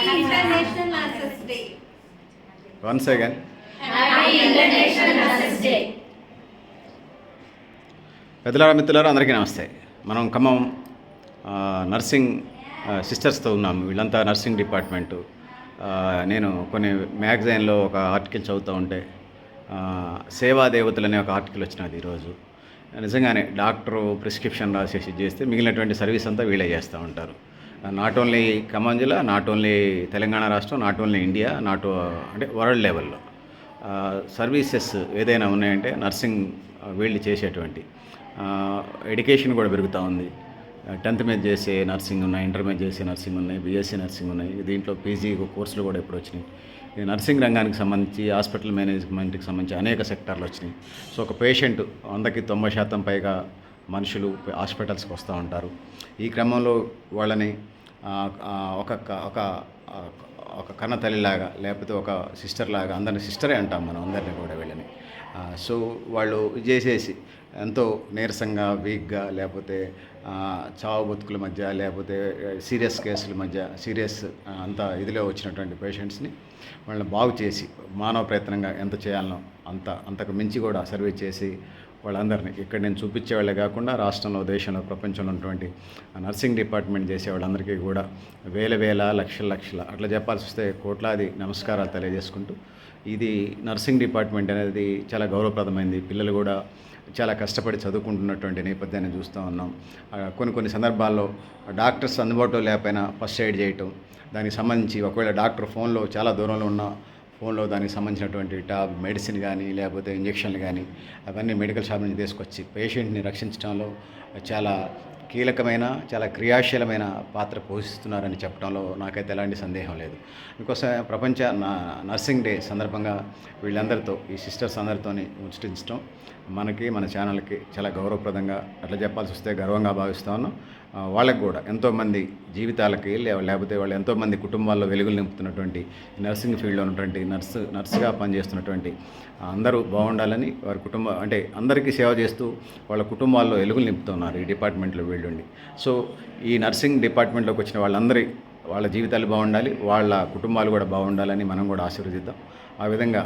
Happy International Nurses Day. Once again Happy International పెద్దలారా మిత్రులారా అందరికీ నమస్తే. మనం ఖమ్మం నర్సింగ్ సిస్టర్స్తో ఉన్నాం. వీళ్ళంతా నర్సింగ్ డిపార్ట్మెంటు నేను కొన్ని మ్యాగజైన్లో ఒక ఆర్టికల్ చదువుతూ ఉంటే సేవా దేవతలు అనే ఒక ఆర్టికల్ వచ్చినది ఈరోజు. నిజంగానే డాక్టరు ప్రిస్క్రిప్షన్ రాసేసి చేస్తే మిగిలినటువంటి సర్వీస్ అంతా వీళ్ళే చేస్తూ ఉంటారు. నాట్ ఓన్లీ ఖమ్మం జిల్లా నాట్ ఓన్లీ తెలంగాణ రాష్ట్రం నాట్ ఓన్లీ ఇండియా నాట్ అంటే వరల్డ్ లెవెల్లో. సర్వీసెస్ ఏదైనా ఉన్నాయంటే నర్సింగ్ వీళ్ళు చేసేటువంటి. ఎడ్యుకేషన్ కూడా పెరుగుతూ ఉంది. టెన్త్ మీద చేసే నర్సింగ్ ఉన్నాయి ఇంటర్ మీద చేసే నర్సింగ్ ఉన్నాయి బీఎస్సీ నర్సింగ్ ఉన్నాయి. దీంట్లో పీజీ కోర్సులు కూడా ఇప్పుడు వచ్చినాయి. ఈ నర్సింగ్ రంగానికి సంబంధించి హాస్పిటల్ మేనేజ్మెంట్కి సంబంధించి అనేక సెక్టార్లు వచ్చినాయి. సో ఒక పేషెంట్ వందకి తొంభై శాతం పైగా మనుషులు హాస్పిటల్స్కి వస్తూ ఉంటారు. ఈ క్రమంలో వాళ్ళని ఒక ఒక ఒక కన్న తల్లిలాగా లేకపోతే ఒక సిస్టర్ లాగా అందరిని సిస్టరే అంటాం మనం అందరినీ కూడా వీళ్ళని. సో వాళ్ళు చేసేసి ఎంతో నీరసంగా వీక్గా లేకపోతే చావు బతుకుల మధ్య లేకపోతే సీరియస్ కేసుల మధ్య సీరియస్ అంత ఇదిలో వచ్చినటువంటి పేషెంట్స్ని వాళ్ళని బాగు చేసి మానవ ప్రయత్నంగా ఎంత చేయాలనో అంత అంతకు మించి కూడా సర్వే చేసి వాళ్ళందరినీ. ఇక్కడ నేను చూపించే వాళ్ళే కాకుండా రాష్ట్రంలో దేశంలో ప్రపంచంలో ఉన్నటువంటి నర్సింగ్ డిపార్ట్మెంట్ చేసే వాళ్ళందరికీ కూడా వేల వేల లక్షల లక్షల అట్లా చెప్పాల్సి వస్తే కోట్లాది నమస్కారాలు తెలియజేసుకుంటూ ఇది నర్సింగ్ డిపార్ట్మెంట్ అనేది చాలా గౌరవప్రదమైంది. పిల్లలు కూడా చాలా కష్టపడి చదువుకుంటున్నటువంటి నేపథ్యాన్ని చూస్తూ ఉన్నాం. కొన్ని కొన్ని సందర్భాల్లో డాక్టర్స్ అందుబాటులో లేకపోయినా ఫస్ట్ ఎయిడ్ చేయటం దానికి సంబంధించి ఒకవేళ డాక్టర్ ఫోన్లో చాలా దూరంలో ఉన్న ఫోన్లో దానికి సంబంధించినటువంటి టాబ్ మెడిసిన్ కానీ లేకపోతే ఇంజక్షన్లు కానీ అవన్నీ మెడికల్ షాప్ నుంచి తీసుకొచ్చి పేషెంట్ని రక్షించడంలో చాలా కీలకమైన చాలా క్రియాశీలమైన పాత్ర పోషిస్తున్నారని చెప్పడంలో నాకైతే ఎలాంటి సందేహం లేదు. ఇంకోసం ప్రపంచ నా- నర్సింగ్ డే సందర్భంగా వీళ్ళందరితో ఈ సిస్టర్స్ అందరితోని ముచ్చటించడం మనకి మన ఛానల్కి చాలా గౌరవప్రదంగా అట్లా చెప్పాల్సి వస్తే గర్వంగా భావిస్తా ఉన్నాం. వాళ్ళకి కూడా ఎంతోమంది జీవితాలకి లేకపోతే వాళ్ళు ఎంతోమంది కుటుంబాల్లో వెలుగులు నింపుతున్నటువంటి నర్సింగ్ ఫీల్డ్లో ఉన్నటువంటి నర్సు నర్సుగా పనిచేస్తున్నటువంటి అందరూ బాగుండాలని వారి కుటుంబ అంటే అందరికీ సేవ చేస్తూ వాళ్ళ కుటుంబాల్లో వెలుగులు నింపుతున్నారు ఈ డిపార్ట్మెంట్లో వీళ్ళుండి. సో ఈ నర్సింగ్ డిపార్ట్మెంట్లోకి వచ్చిన వాళ్ళందరి వాళ్ళ జీవితాలు బాగుండాలి వాళ్ళ కుటుంబాలు కూడా బాగుండాలని మనం కూడా ఆశీర్వదిద్దాం. ఆ విధంగా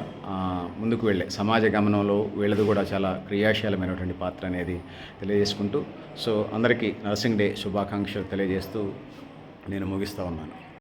ముందుకు వెళ్ళే సమాజ గమనంలో వీళ్ళది కూడా చాలా క్రియాశీలమైనటువంటి పాత్ర అనేది తెలియజేసుకుంటూ సో అందరికీ నర్సింగ్ డే శుభాకాంక్షలు తెలియజేస్తూ నేను ముగిస్తూ ఉన్నాను.